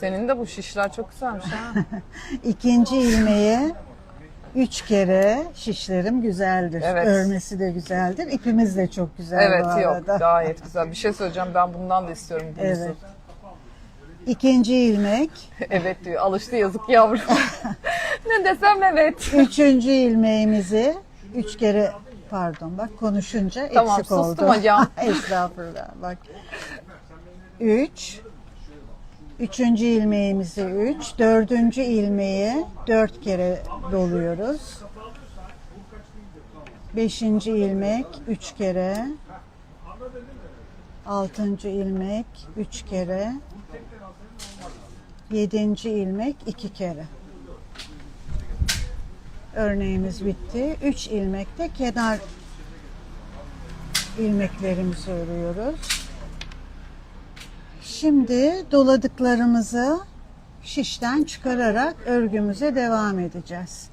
Senin de bu şişler çok güzelmiş ha. İkinci ilmeğe üç kere şişlerim güzeldir. Evet. Örmesi de güzeldir. İpimiz de çok güzel evet bu yok arada. gayet güzel. Bir şey söyleyeceğim ben bundan da istiyorum. bluzu. Evet. İkinci ilmek, evet diyor alıştı yazık yavrum. ne desem evet. üçüncü ilmeğimizi üç kere pardon bak konuşunca Tamam, eksik oldu. sustum hocam. Estağfurullah bak. Üç. Üçüncü ilmeğimizi üç. Dördüncü ilmeği dört kere doluyoruz. Beşinci ilmek üç kere. Altıncı ilmek üç kere. Yedinci ilmek iki kere. Örneğimiz bitti. Üç ilmekte kenar ilmeklerimizi örüyoruz. Şimdi doladıklarımızı şişten çıkararak örgümüze devam edeceğiz.